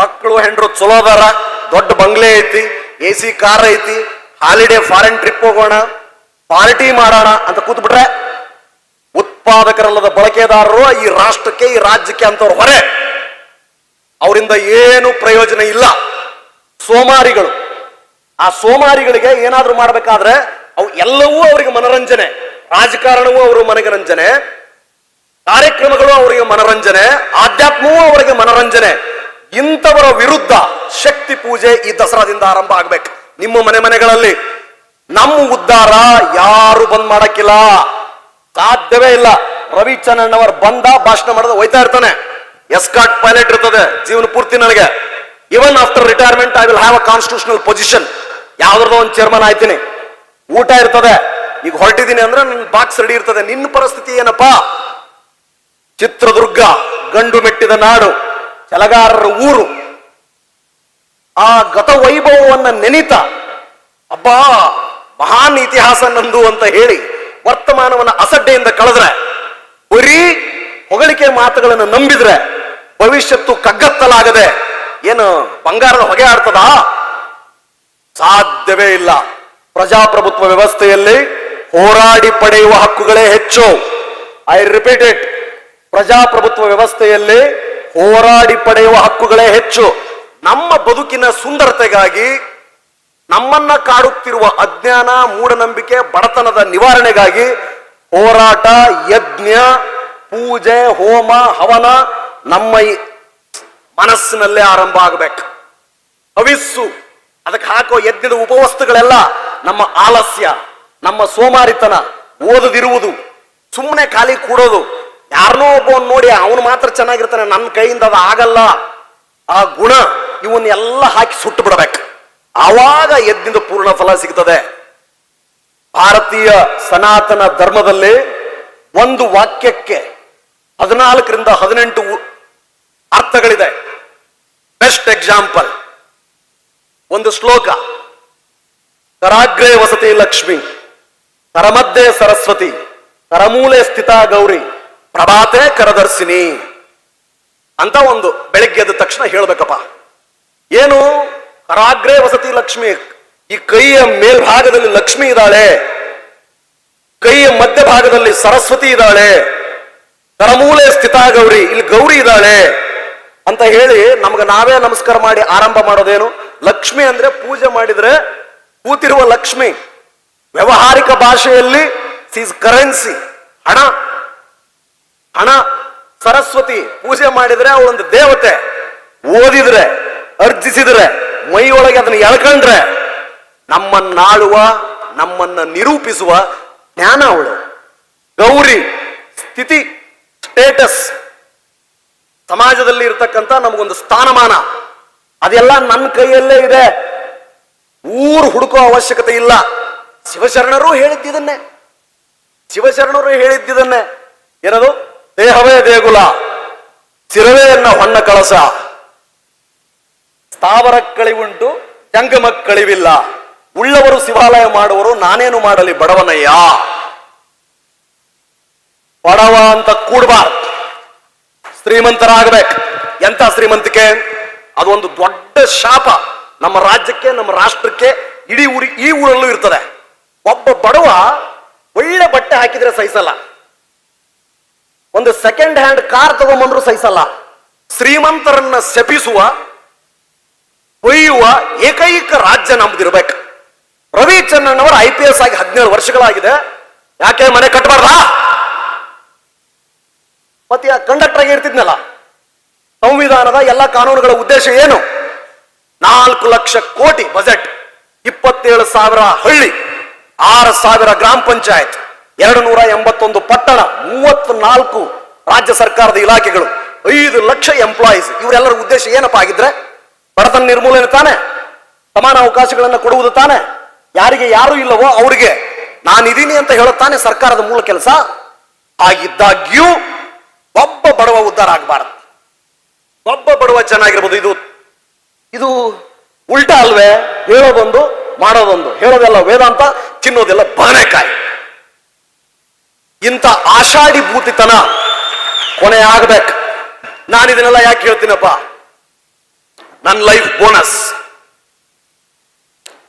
ಮಕ್ಕಳು ಹೆಂಡ್ರು ಚಲೋ ಅದಾರ, ದೊಡ್ಡ ಬಂಗ್ಲೆ ಐತಿ, ಎ ಸಿ ಕಾರ್ ಐತಿ ಹಾಲಿಡೇ ಫಾರಿನ್ ಟ್ರಿಪ್ ಹೋಗೋಣ ಪಾರ್ಟಿ ಮಾಡೋಣ ಅಂತ ಕೂತ್ಬಿಟ್ರೆ ಉತ್ಪಾದಕರಲ್ಲದ ಬಳಕೆದಾರರು ಈ ರಾಷ್ಟ್ರಕ್ಕೆ, ಈ ರಾಜ್ಯಕ್ಕೆ ಅಂತವ್ರು ಹೊರೆ. ಅವರಿಂದ ಏನು ಪ್ರಯೋಜನ ಇಲ್ಲ. ಸೋಮಾರಿಗಳು. ಆ ಸೋಮಾರಿಗಳಿಗೆ ಏನಾದ್ರೂ ಮಾಡ್ಬೇಕಾದ್ರೆ ಅವು ಎಲ್ಲವೂ ಅವರಿಗೆ ಮನರಂಜನೆ. ರಾಜಕಾರಣವೂ ಅವರು ಮನರಂಜನೆ ಕಾರ್ಯಕ್ರಮಗಳು ಅವರಿಗೆ ಮನರಂಜನೆ. ಆಧ್ಯಾತ್ಮವೂ ಅವರಿಗೆ ಮನರಂಜನೆ. ಇಂಥವರ ವಿರುದ್ಧ ಶಕ್ತಿ ಪೂಜೆ ಈ ದಸರಾದಿಂದ ಆರಂಭ ಆಗ್ಬೇಕು. ನಿಮ್ಮ ಮನೆ ಮನೆಗಳಲ್ಲಿ ನಮ್ಮ ಉದ್ಧಾರ ಯಾರು ಬಂದ್ ಮಾಡಕ್ಕಿಲ್ಲ. ಸಾಧ್ಯವೇ ಇಲ್ಲ. ರವಿ ಅವರು ಬಂದ ಭಾಷಣ ಮಾಡಿದ ಹೋಯ್ತಾ ಇರ್ತಾನೆ. ಎಸ್ಕಾಟ್ ಪೈಲಟ್ ಇರ್ತದೆ, ಜೀವನ ಪೂರ್ತಿ ನನಗೆ. Even after retirement I will have a constitutional position ಯಾವ್ದ್ರದೋ ಒಂದು ಚೇರ್ಮನ್ ಆಯ್ತೀನಿ. ಊಟ ಇರ್ತದೆ. ಈಗ ಹೊರಟಿದ್ದೀನಿ ಅಂದ್ರೆ ನನ್ನ ಬಾಕ್ಸ್ ರೆಡಿ ಇರ್ತದೆ. ನಿನ್ನ ಪರಿಸ್ಥಿತಿ ಏನಪ್ಪಾ? ಚಿತ್ರದುರ್ಗ, ಗಂಡು ಮೆಟ್ಟಿದ ನಾಡು. ಕೆಲಗಾರರ ಊರು. ಆ ಗತ ವೈಭವವನ್ನು ನೆನಿತ, ಅಬ್ಬಾ, ಮಹಾನ್ ಇತಿಹಾಸ ನಂದು ಅಂತ ಹೇಳಿ ವರ್ತಮಾನವನ್ನು ಅಸಡ್ಡೆಯಿಂದ ಕಳೆದ್ರೆ, ಬರೀ ಹೊಗಳಿಕೆ ಮಾತುಗಳನ್ನು ನಂಬಿದ್ರೆ ಭವಿಷ್ಯತ್ತು ಕಗ್ಗತ್ತಲಾಗದೆ ಏನು ಬಂಗಾರದ ಹೊಗೆ ಆಡ್ತದ? ಸಾಧ್ಯವೇ ಇಲ್ಲ. ಪ್ರಜಾಪ್ರಭುತ್ವ ವ್ಯವಸ್ಥೆಯಲ್ಲಿ ಹೋರಾಡಿ ಪಡೆಯುವ ಹಕ್ಕುಗಳೇ ಹೆಚ್ಚು. ಐ ರಿಪೀಟ್ ಇಟ್ ಪ್ರಜಾಪ್ರಭುತ್ವ ವ್ಯವಸ್ಥೆಯಲ್ಲಿ ಹೋರಾಡಿ ಪಡೆಯುವ ಹಕ್ಕುಗಳೇ ಹೆಚ್ಚು. ನಮ್ಮ ಬದುಕಿನ ಸುಂದರತೆಗಾಗಿ, ನಮ್ಮನ್ನ ಕಾಡುತ್ತಿರುವ ಅಜ್ಞಾನ, ಮೂಢನಂಬಿಕೆ, ಬಡತನದ ನಿವಾರಣೆಗಾಗಿ ಹೋರಾಟ, ಯಜ್ಞ, ಪೂಜೆ, ಹೋಮ, ಹವನ ನಮ್ಮ ಮನಸ್ಸಿನಲ್ಲೇ ಆರಂಭ ಆಗಬೇಕು. ಹವಿಸ್ಸು ಅದಕ್ಕೆ ಹಾಕೋ ಯಜ್ಞದ ಉಪವಸ್ತುಗಳೆಲ್ಲ ನಮ್ಮ ಆಲಸ್ಯ, ನಮ್ಮ ಸೋಮಾರಿತನ, ಓದದಿರುವುದು. ಸುಮ್ಮನೆ ಖಾಲಿ ಕೂಡೋದು. ಯಾರನ್ನೋ ಒಬ್ಬ ನೋಡಿ ಅವನು ಮಾತ್ರ ಚೆನ್ನಾಗಿರ್ತಾನೆ ನನ್ನ ಕೈಯಿಂದ ಅದು ಆಗಲ್ಲ. ಆ ಗುಣ ಇವನ್ನೆಲ್ಲ ಹಾಕಿ ಸುಟ್ಟು ಬಿಡಬೇಕು. ಆವಾಗ ಎದ್ದಿಂದ ಪೂರ್ಣ ಫಲ ಸಿಗ್ತದೆ. ಭಾರತೀಯ ಸನಾತನ ಧರ್ಮದಲ್ಲಿ ಒಂದು ವಾಕ್ಯಕ್ಕೆ ಹದಿನಾಲ್ಕರಿಂದ ಹದಿನೆಂಟು ಅರ್ಥಗಳಿದೆ. Best example. ಒಂದು ಶ್ಲೋಕ. ಕರಾಗ್ರೇ ವಸತಿ ಲಕ್ಷ್ಮಿ, ಕರಮದ್ದೇ ಸರಸ್ವತಿ, ಕರಮೂಲೆ ಸ್ಥಿತ ಗೌರಿ. ಪ್ರಭಾತೆ ಕರದರ್ಶಿನಿ ಅಂತ ಒಂದು ಬೆಳಗ್ಗೆ ಎದ್ದ ತಕ್ಷಣ ಹೇಳ್ಬೇಕಪ್ಪ. ಏನು? ರಾಗ್ರೆ ವಸತಿ ಲಕ್ಷ್ಮಿ. ಈ ಕೈಯ ಮೇಲ್ಭಾಗದಲ್ಲಿ ಲಕ್ಷ್ಮಿ ಇದ್ದಾಳೆ. ಕೈಯ ಮಧ್ಯಭಾಗದಲ್ಲಿ ಸರಸ್ವತಿ ಇದ್ದಾಳೆ. ಕರಮೂಲೆ ಸ್ಥಿತ ಗೌರಿ, ಇಲ್ಲಿ ಗೌರಿ ಇದ್ದಾಳೆ ಅಂತ ಹೇಳಿ ನಮ್ಗೆ ನಾವೇ ನಮಸ್ಕಾರ ಮಾಡಿ ಆರಂಭ ಮಾಡೋದೇನು? ಲಕ್ಷ್ಮಿ ಅಂದ್ರೆ ಪೂಜೆ ಮಾಡಿದ್ರೆ ಕೂತಿರುವ ಲಕ್ಷ್ಮಿ. ವ್ಯವಹಾರಿಕ ಭಾಷೆಯಲ್ಲಿ ಸೀಸ್ ಕರೆನ್ಸಿ ಹಣ. ಹಣ ಸರಸ್ವತಿ ಪೂಜೆ ಮಾಡಿದ್ರೆ ಅವಳೊಂದು ದೇವತೆ. ಓದಿದ್ರೆ, ಅರ್ಜಿಸಿದ್ರೆ, ಮೈಯೊಳಗೆ ಅದನ್ನ ಎಳ್ಕಂಡ್ರೆ ನಮ್ಮನ್ನಾಳುವ ನಮ್ಮನ್ನ ನಿರೂಪಿಸುವ ಜ್ಞಾನ ಅವಳು. ಗೌರಿ, ಸ್ಥಿತಿ ಸ್ಟೇಟಸ್ ಸಮಾಜದಲ್ಲಿ ಇರ್ತಕ್ಕಂಥ ನಮಗೊಂದು ಸ್ಥಾನಮಾನ. ಅದೆಲ್ಲ ನನ್ನ ಕೈಯಲ್ಲೇ ಇದೆ. ಊರು ಹುಡುಕೋ ಅವಶ್ಯಕತೆ ಇಲ್ಲ. ಶಿವಶರಣರು ಹೇಳಿದ್ದಿದನ್ನೇ. ಶಿವಶರಣರು ಹೇಳಿದ್ದಿದನ್ನೇ. ಏನದು? ದೇಹವೇ ದೇಗುಲ, ಸಿರವೆಯನ್ನ ಹೊನ್ನ ಕಳಸ. ಸ್ಥಾವರ ಕಳಿವುಂಟು ಜಂಗಮ ಕಳಿವಿಲ್ಲ ಉಳ್ಳವರು ಶಿವಾಲಯ ಮಾಡುವರು, ನಾನೇನು ಮಾಡಲಿ ಬಡವನಯ್ಯ. ಬಡವ ಅಂತ ಕೂಡಬಾರ್ದು. ಶ್ರೀಮಂತರಾಗಬೇಕು. ಎಂತ ಶ್ರೀಮಂತಿಕೆ? ಅದೊಂದು ದೊಡ್ಡ ಶಾಪ. ನಮ್ಮ ರಾಜ್ಯಕ್ಕೆ, ನಮ್ಮ ರಾಷ್ಟ್ರಕ್ಕೆ, ಇಡೀ ಊರಿ, ಈ ಊರಲ್ಲೂ ಇರ್ತದೆ. ಒಬ್ಬ ಬಡವ ಒಳ್ಳೆ ಬಟ್ಟೆ ಹಾಕಿದ್ರೆ ಸಹಿಸಲ್ಲ. ಒಂದು ಸೆಕೆಂಡ್ ಹ್ಯಾಂಡ್ ಕಾರ್ ತಗೊಂಬಂದ್ರು ಸಹಿಸಲ್ಲ. ಶ್ರೀಮಂತರನ್ನ ಶಪಿಸುವ, ಕೊಯ್ಯುವ ಏಕೈಕ ರಾಜ್ಯ ನಮ್ದಿರ್ಬೇಕು. ರವಿಚಂದ್ರನ್ ಐ ಪಿ ಎಸ್ ಆಗಿ ಹದಿನೇಳು ವರ್ಷಗಳಾಗಿದೆ. ಯಾಕೆ ಮನೆ ಕಟ್ಟಬಾರ್ದಾ ಮತ್ತೆ ಕಂಡಕ್ಟರ್ ಆಗಿ ಇರ್ತಿದ್ನಲ್ಲ ಸಂವಿಧಾನದ ಎಲ್ಲ ಕಾನೂನುಗಳ ಉದ್ದೇಶ ಏನು? ನಾಲ್ಕು ಲಕ್ಷ ಕೋಟಿ ಬಜೆಟ್, ಇಪ್ಪತ್ತೇಳು ಸಾವಿರ ಹಳ್ಳಿ, ಆರು ಸಾವಿರ ಗ್ರಾಮ ಪಂಚಾಯತ್. ಎರಡು ನೂರ ಎಂಬತ್ತೊಂದು ಪಟ್ಟಣ ಮೂವತ್ತು ನಾಲ್ಕು ರಾಜ್ಯ ಸರ್ಕಾರದ ಇಲಾಖೆಗಳು, ಐದು ಲಕ್ಷ ಎಂಪ್ಲಾಯೀಸ್ ಇವರೆಲ್ಲರ ಉದ್ದೇಶ ಏನಪ್ಪ ಆಗಿದ್ರೆ, ಬಡತನ ನಿರ್ಮೂಲನೆ ತಾನೆ, ಸಮಾನ ಅವಕಾಶಗಳನ್ನು ಕೊಡುವುದು ತಾನೆ. ಯಾರಿಗೆ ಯಾರು ಇಲ್ಲವೋ ಅವರಿಗೆ ನಾನಿದ್ದೀನಿ ಅಂತ ಹೇಳುತ್ತಾನೆ ಸರ್ಕಾರದ ಮೂಲ ಕೆಲಸ ಆಗಿದ್ದಾಗ್ಯೂ ಒಬ್ಬ ಬಡವ ಉದ್ಧಾರ ಆಗಬಾರದು. ಒಬ್ಬ ಬಡವ ಚೆನ್ನಾಗಿರ್ಬೋದು. ಇದು ಇದು ಉಲ್ಟಾ ಅಲ್ವೇ ಹೇಳೋದೊಂದು ಮಾಡೋದೊಂದು ಹೇಳೋದೆಲ್ಲ ವೇದಾಂತ, ತಿನ್ನೋದೆಲ್ಲ ಬದನೆಕಾಯಿ ಇಂಥ ಆಷಾಢಿ ಭೂತಿತನ ಕೊನೆ ಆಗ್ಬೇಕು. ನಾನು ಇದನ್ನೆಲ್ಲ ಯಾಕೆ ಹೇಳ್ತೀನಪ್ಪ? ನನ್ನ life bonus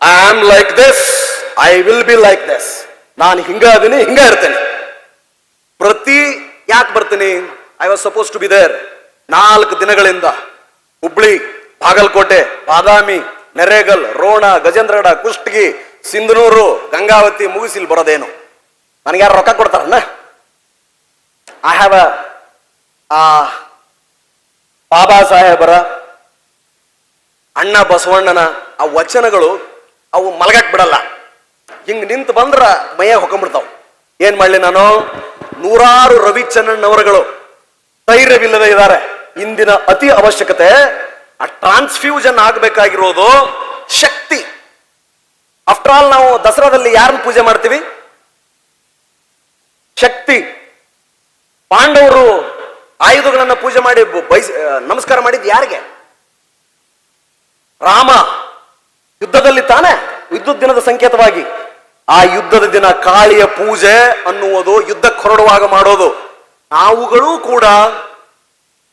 I am like this I will be like this ನಾನು ಹಿಂಗ ಅದೀನಿ, ಹಿಂಗ ಇರ್ತೇನೆ. ಪ್ರತಿ ಯಾಕೆ ಬರ್ತೀನಿ? I was suppose to be there ನಾಲ್ಕು ದಿನಗಳಿಂದ ಹುಬ್ಳಿ, ಬಾಗಲಕೋಟೆ, ಬಾದಾಮಿ, ನೆರೇಗಲ್, ರೋಣ, ಗಜೇಂದ್ರಗಡ, ಕುಷ್ಟಗಿ, ಸಿಂಧನೂರು, ಗಂಗಾವತಿ ಮುಗಿಸಿಲ್ ಬರೋದೇನು? ನನಗೆ ಯಾರು ರೊಕ್ಕ ಕೊಡ್ತಾರನ್ನ ಐ ಹ್ಯಾವ್ ಆ, ಬಾಬಾ ಸಾಹೇಬರ, ಅಣ್ಣ ಬಸವಣ್ಣನ ಆ ವಚನಗಳು ಅವು ಮಲಗಕ್ ಬಿಡಲ್ಲ. ಹಿಂಗ್ ನಿಂತು ಬಂದ್ರ ಮೈಯಾಗ ಹೊಕೊಂಡ್ಬಿಡ್ತಾವ ಏನ್ ಮಾಡ್ಲಿ ನಾನು? ನೂರಾರು ರವಿಚಂದ್ರಣ್ಣವರುಗಳು ಧೈರ್ಯವಿಲ್ಲದೆ ಇದ್ದಾರೆ. ಇಂದಿನ ಅತಿ ಅವಶ್ಯಕತೆ, ಆ ಟ್ರಾನ್ಸ್ಫ್ಯೂಷನ್ ಆಗಬೇಕಾಗಿರೋದು ಶಕ್ತಿ. ಆಫ್ಟರ್ ಆಲ್ ನಾವು ದಸರಾದಲ್ಲಿ ಯಾರನ್ನ ಪೂಜೆ ಮಾಡ್ತೀವಿ? ಶಕ್ತಿ. ಪಾಂಡವರು ಆಯುಧಗಳನ್ನ ಪೂಜೆ ಮಾಡಿ ಬ- ಬೈಸ್ ನಮಸ್ಕಾರ ಮಾಡಿದ್ ಯಾರಿಗೆ? ರಾಮ ಯುದ್ಧದಲ್ಲಿ ತಾನೆ? ಯುದ್ಧದ ದಿನದ ಸಂಕೇತವಾಗಿ, ಆ ಯುದ್ಧದ ದಿನ ಕಾಳಿಯ ಪೂಜೆ ಅನ್ನುವುದು ಯುದ್ಧಕ್ಕೆ ಹೊರಡುವಾಗ ಮಾಡೋದು. ನಾವುಗಳು ಕೂಡ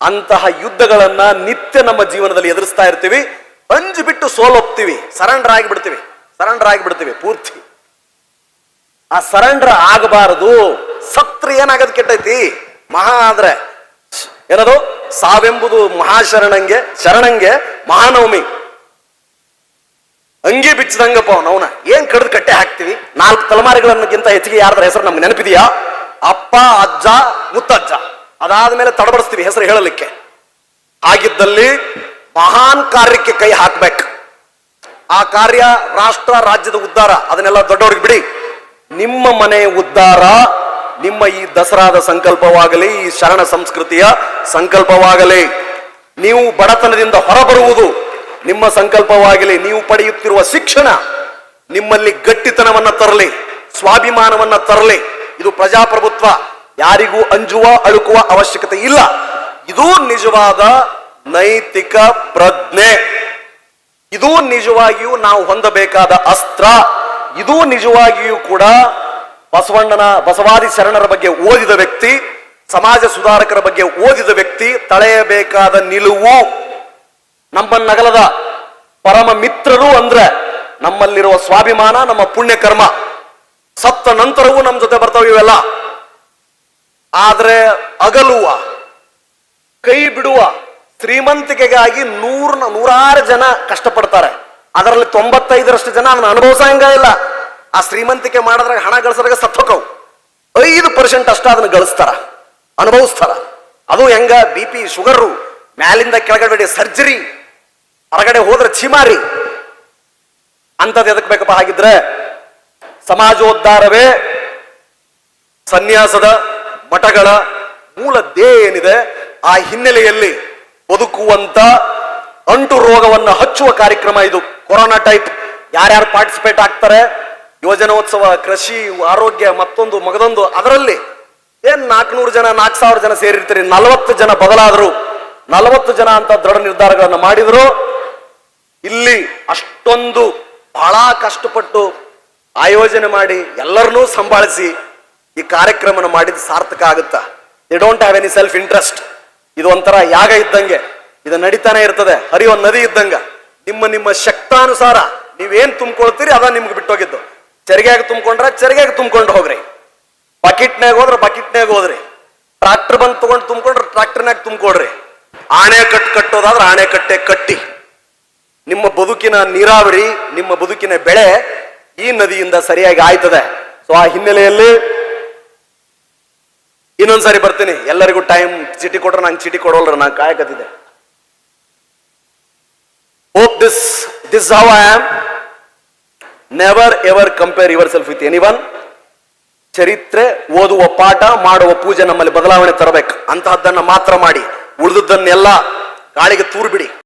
ಅಂತಹ ಯುದ್ಧಗಳನ್ನ ನಿತ್ಯ ನಮ್ಮ ಜೀವನದಲ್ಲಿ ಎದುರಿಸ್ತಾ ಇರ್ತೀವಿ. ಅಂಜು ಬಿಟ್ಟು ಸೋಲೊಪ್ತೀವಿ. ಸರೆಂಡರ್ ಆಗಿಬಿಡ್ತೀವಿ. ಸರೆಂಡರ್ ಆಗಿಬಿಡ್ತೀವಿ ಪೂರ್ತಿ. ಆ ಸರೆಂಡರ್ ಆಗಬಾರದು. ಸತ್ರ ಏನಾಗದ್ ಕೆಟ್ಟೈತಿ? ಮಹಾ ಆದ್ರೆ. ಏನದು? ಸಾವೆಂಬುದು ಮಹಾಶರಣಂಗೆ, ಶರಣಂಗೆ ಮಹಾನವಮಿ. ಅಂಗಿ ಬಿಚ್ಚದಂಗಪ್ಪ ಅವನ ಏನ್ ಕಡ್ದು ಕಟ್ಟೆ ಹಾಕ್ತಿವಿ? ನಾಲ್ಕು ತಲೆಮಾರಿಗಳನ್ನಕ್ಕಿಂತ ಹೆಚ್ಚಿಗೆ ಯಾರ್ದ್ರ ಹೆಸರು ನಮ್ಗೆ ನೆನಪಿದೆಯಾ? ಅಪ್ಪ, ಅಜ್ಜ, ಮುತ್ತಜ್ಜ. ಅದಾದ್ಮೇಲೆ ತಡಬಡಿಸ್ತೀವಿ ಹೆಸರು ಹೇಳಲಿಕ್ಕೆ. ಆಗಿದ್ದಲ್ಲಿ ಮಹಾನ್ ಕಾರ್ಯಕ್ಕೆ ಕೈ ಹಾಕ್ಬೇಕು. ಆ ಕಾರ್ಯ ರಾಷ್ಟ್ರ, ರಾಜ್ಯದ ಉದ್ಧಾರ. ಅದನ್ನೆಲ್ಲ ದೊಡ್ಡವ್ರಿಗೆ ಬಿಡಿ. ನಿಮ್ಮ ಮನೆ ಉದ್ಧಾರ ನಿಮ್ಮ ಈ ದಸರಾದ ಸಂಕಲ್ಪವಾಗಲಿ, ಈ ಶರಣ ಸಂಸ್ಕೃತಿಯ ಸಂಕಲ್ಪವಾಗಲಿ, ನೀವು ಬಡತನದಿಂದ ಹೊರಬರುವುದು ನಿಮ್ಮ ಸಂಕಲ್ಪವಾಗಲಿ, ನೀವು ಪಡೆಯುತ್ತಿರುವ ಶಿಕ್ಷಣ ನಿಮ್ಮಲ್ಲಿ ಗಟ್ಟಿತನವನ್ನ ತರಲಿ, ಸ್ವಾಭಿಮಾನವನ್ನ ತರಲಿ, ಇದು ಪ್ರಜಾಪ್ರಭುತ್ವ, ಯಾರಿಗೂ ಅಂಜುವ, ಅಳುಕುವ ಅವಶ್ಯಕತೆ ಇಲ್ಲ. ಇದು ನಿಜವಾದ ನೈತಿಕ ಪ್ರಜ್ಞೆ. ಇದು ನಿಜವಾಗಿಯೂ ನಾವು ಹೊಂದಬೇಕಾದ ಅಸ್ತ್ರ. ಇದು ನಿಜವಾಗಿಯೂ ಕೂಡ ಬಸವಣ್ಣನ ಬಸವಾದಿ ಶರಣರ ಬಗ್ಗೆ ಓದಿದ ವ್ಯಕ್ತಿ, ಸಮಾಜ ಸುಧಾರಕರ ಬಗ್ಗೆ ಓದಿದ ವ್ಯಕ್ತಿ, ತಳೆಯಬೇಕಾದ ನಿಲುವು ನಮ್ಮನ್ನಗಲದ ಪರಮ ಮಿತ್ರರು ಅಂದ್ರೆ ನಮ್ಮಲ್ಲಿರುವ ಸ್ವಾಭಿಮಾನ, ನಮ್ಮ ಪುಣ್ಯ ಕರ್ಮ ಸತ್ತ ನಂತರವೂ ನಮ್ಮ ಜೊತೆ ಬರ್ತಾವೆ ಇವೆಲ್ಲ. ಆದ್ರೆ ಅಗಲುವ, ಕೈ ಬಿಡುವ ಶ್ರೀಮಂತಿಕೆಗಾಗಿ ನೂರ್ ನೂರಾರು ಜನ ಕಷ್ಟಪಡ್ತಾರೆ. ಅದರಲ್ಲಿ ತೊಂಬತ್ತೈದರಷ್ಟು ಜನ ಅದನ್ನ ಅನುಭವಿಸಂಗ ಇಲ್ಲ. ಆ ಶ್ರೀಮಂತಿಕೆ ಮಾಡಿದ್ರಾಗ ಹಣ ಗಳಿಸಿದಾಗ ಸತ್ತೋಕವು. ಐದು ಪರ್ಸೆಂಟ್ ಅಷ್ಟ ಅದನ್ನ ಗಳಿಸ್ತಾರ, ಅನುಭವಿಸ್ತಾರ. ಅದು ಹೆಂಗ ಬಿ ಪಿ ಶುಗರು, ಮ್ಯಾಲಿಂದ ಕೆಳಗಡೆ ಸರ್ಜರಿ, ಹೊರಗಡೆ ಹೋದ್ರೆ ಚಿಮಾರಿ ಅಂತದ್ದು ಎದಕ್ ಬೇಕಪ್ಪ ಹಾಗಿದ್ರೆ ಸಮಾಜೋದ್ಧಾರವೇ ಸನ್ಯಾಸದ ಮಠಗಳ ಮೂಲ ಧ್ಯೇಯ ಏನಿದೆ, ಆ ಹಿನ್ನೆಲೆಯಲ್ಲಿ ಬದುಕುವಂತ ಅಂಟು ರೋಗವನ್ನು ಹಚ್ಚುವ ಕಾರ್ಯಕ್ರಮ ಇದು. ಕೊರೋನಾ ಟೈಪ್ ಯಾರ್ಯಾರು ಪಾರ್ಟಿಸಿಪೇಟ್ ಆಗ್ತಾರೆ ಯುವಜನೋತ್ಸವ, ಕೃಷಿ, ಆರೋಗ್ಯ, ಮತ್ತೊಂದು ಮಗದೊಂದು, ಅದರಲ್ಲಿ ಏನ್ ನಾಲ್ಕುನೂರು ಜನ, ನಾಲ್ಕು ಸಾವಿರ ಜನ ಸೇರಿರ್ತೀರಿ? ನಲವತ್ತು ಜನ ಬದಲಾದ್ರು. ನಲವತ್ತು ಜನ ಅಂತ ದೃಢ ನಿರ್ಧಾರಗಳನ್ನು ಮಾಡಿದ್ರು. ಇಲ್ಲಿ ಅಷ್ಟೊಂದು ಬಹಳ ಕಷ್ಟಪಟ್ಟು ಆಯೋಜನೆ ಮಾಡಿ ಎಲ್ಲರನ್ನೂ ಸಂಭಾಳಿಸಿ ಈ ಕಾರ್ಯಕ್ರಮನ ಮಾಡಿದ ಸಾರ್ಥಕ ಆಗುತ್ತಾ. They don't have any self interest ಇದು ಒಂಥರ ಯಾಗ ಇದ್ದಂಗೆ. ಇದು ನಡೀತಾನೆ ಇರ್ತದೆ. ಹರಿಯೋ ನದಿ ಇದ್ದಂಗ. ನಿಮ್ಮ ನಿಮ್ಮ ಶಕ್ತಾನುಸಾರ ನೀವೇನ್ ತುಂಬಿಕೊಳ್ತೀರಿ, ಅದ ನಿಮ್ಗೆ ಬಿಟ್ಟೋಗಿದ್ದು. ಚರಿಗೆಯಾಗ ತುಂಬಿಕೊಂಡ್ರ ಚರಿಗೆಯಾಗ ತುಂಬಿಕೊಂಡು ಹೋಗ್ರಿ. ಬಕೆಟ್ನಾಗ ಹೋದ್ರ ಬಕೆಟ್ನಾಗ ಹೋದ್ರಿ. ಟ್ರಾಕ್ಟರ್ ಬಂದು ತಗೊಂಡು ತುಂಬಿಕೊಂಡ್ರೆ ಟ್ರಾಕ್ಟರ್ನಾಗ ತುಂಬಿಕೊಡ್ರಿ ಆಣೆ ಕಟ್ ಕಟ್ಟೋದಾದ್ರೆ ಆಣೆ ಕಟ್ಟೆ ಕಟ್ಟಿ. ನಿಮ್ಮ ಬದುಕಿನ ನೀರಾವರಿ, ನಿಮ್ಮ ಬದುಕಿನ ಬೆಳೆ ಈ ನದಿಯಿಂದ ಸರಿಯಾಗಿ ಆಯ್ತದೆ. ಸೊ ಆ ಹಿನ್ನೆಲೆಯಲ್ಲಿ ಇನ್ನೊಂದ್ಸಾರಿ ಬರ್ತೀನಿ. ಎಲ್ಲರಿಗೂ ಟೈಮ್ ಚೀಟಿ ಕೊಟ್ರೆ ನಂಗೆ ಚೀಟಿ ಕೊಡೋಲ್ರ, ನಾನು ಕಾಯಕತ್ತಿದೆ hope this this how I am never ever compare your self with any one ಚರಿತ್ರೆ ಓದುವ ಪಾಠ, ಮಾಡುವ ಪೂಜೆ ನಮ್ಮಲ್ಲಿ ಬದಲಾವಣೆ ತರಬೇಕು. ಅಂತಹದ್ದನ್ನ ಮಾತ್ರ ಮಾಡಿ. ಉಳಿದದ್ದನ್ನೆಲ್ಲ ಗಾಳಿಗೆ ತೂರು ಬಿಡಿ